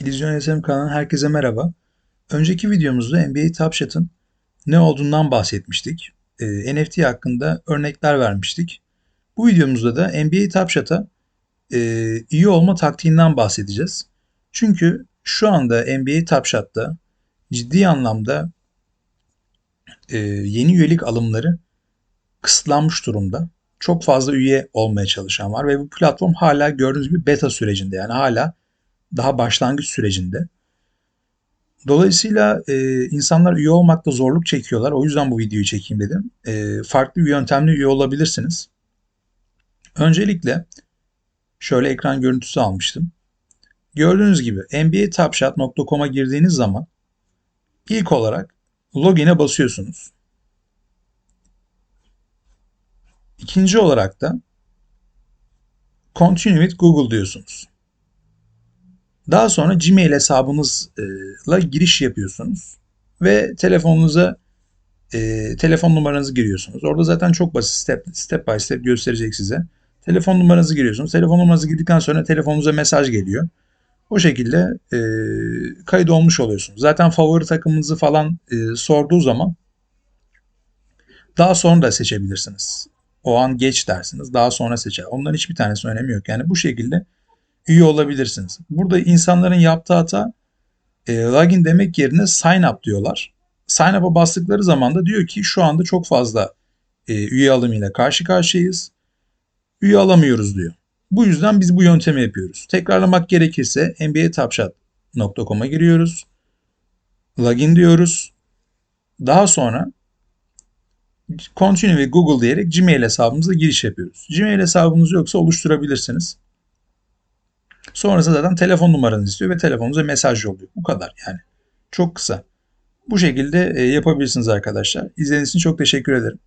İllüzyon Yatırım kanalından herkese merhaba. Önceki videomuzda NBA Top Shot'ın ne olduğundan bahsetmiştik. Ee, NFT hakkında örnekler vermiştik. Bu videomuzda da NBA Top Shot'a e, iyi olma taktiğinden bahsedeceğiz. Çünkü şu anda NBA Top Shot'ta ciddi anlamda e, yeni üyelik alımları kısıtlanmış durumda. Çok fazla üye olmaya çalışan var ve bu platform hala gördüğünüz gibi beta sürecinde yani hala daha başlangıç sürecinde. Dolayısıyla e, insanlar üye olmakta zorluk çekiyorlar. O yüzden bu videoyu çekeyim dedim. E, farklı bir yöntemle üye olabilirsiniz. Öncelikle şöyle ekran görüntüsü almıştım. Gördüğünüz gibi nbatopshot.com'a girdiğiniz zaman ilk olarak login'e basıyorsunuz. İkinci olarak da Continue with Google diyorsunuz. Daha sonra Gmail hesabınızla giriş yapıyorsunuz ve telefonunuza e, telefon numaranızı giriyorsunuz. Orada zaten çok basit step, step by step gösterecek size. Telefon numaranızı giriyorsunuz. Telefon numaranızı girdikten sonra telefonunuza mesaj geliyor. O şekilde e, kayıt olmuş oluyorsunuz. Zaten favori takımınızı falan e, sorduğu zaman daha sonra da seçebilirsiniz. O an geç dersiniz. Daha sonra seçer. Onların hiçbir tanesi önemi yok. Yani bu şekilde üye olabilirsiniz. Burada insanların yaptığı hata e, login demek yerine sign up diyorlar. Sign up'a bastıkları zaman da diyor ki şu anda çok fazla e, üye alımıyla karşı karşıyayız. Üye alamıyoruz diyor. Bu yüzden biz bu yöntemi yapıyoruz. Tekrarlamak gerekirse nbatopshot.com'a giriyoruz. Login diyoruz. Daha sonra Continue ve Google diyerek Gmail hesabımıza giriş yapıyoruz. Gmail hesabınız yoksa oluşturabilirsiniz. Sonrasında zaten telefon numaranızı istiyor ve telefonunuza mesaj yolluyor. Bu kadar yani. Çok kısa. Bu şekilde e, yapabilirsiniz arkadaşlar. İzlediğiniz için çok teşekkür ederim.